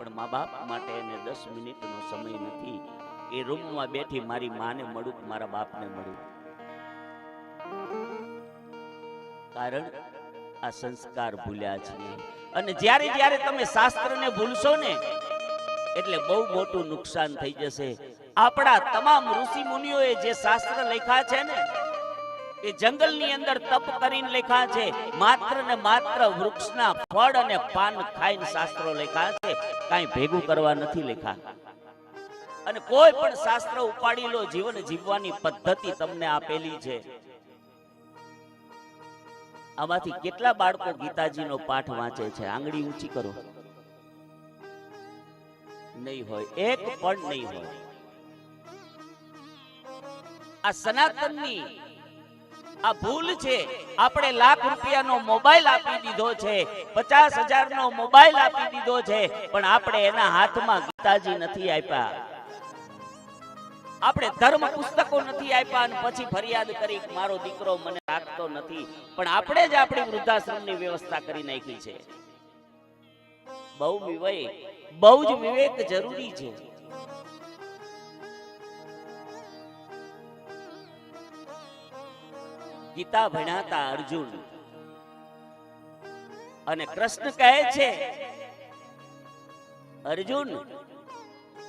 પણ મા બાપ માટે એને દસ મિનિટનો સમય નથી. એ રૂમમાં બેઠી મારી માને મળું મારા બાપને મળું. કારણ આ સંસ્કાર ભૂલ્યા છે અને જ્યારે જ્યારે તમે શાસ્ત્રને ભૂલશો ને, એટલે બહુ મોટું નુકસાન થઈ જશે. આપણા તમામ ઋષિ મુનિઓએ જે શાસ્ત્ર લખ્યા છે ને એ જંગલની અંદર તપ કરીને લખ્યા છે, માત્ર ને માત્ર વૃક્ષના ફળ અને પાન ખાઈને શાસ્ત્રો લખ્યા છે, કાંઈ ભેગું કરવા નથી લખ્યા. અને કોઈ પણ શાસ્ત્ર ઉપાડી લો, જીવન જીવવાની પદ્ધતિ તમને આપેલી છે. આમાંથી કેટલા બાળકો ગીતાજીનો પાઠ વાંચે છે? આંગળી ઊંચી કરો. નહીં હોય. એક પણ નહીં હોય. આ સનાતનની આ ભૂલ છે. આપણે લાખ રૂપિયાનો મોબાઈલ આપી દીધો છે. પચાસ હજારનો મોબાઈલ આપી દીધો છે. પણ આપણે એના હાથમાં ગીતાજી નથી આપ્યા. આપણે ધર્મ પુસ્તકો નથી આપ્યા અને પછી ફરિયાદ કરી મારો દીકરો મને રાખતો નથી. પણ આપણે જ આપણી વૃદ્ધાશ્રમની વ્યવસ્થા કરી નાખી છે. બહુ વિવેક. બહુ જ વિવેક જરૂરી છે. ગીતા ભણાતા અર્જુન. અને કૃષ્ણ કહે છે અર્જુન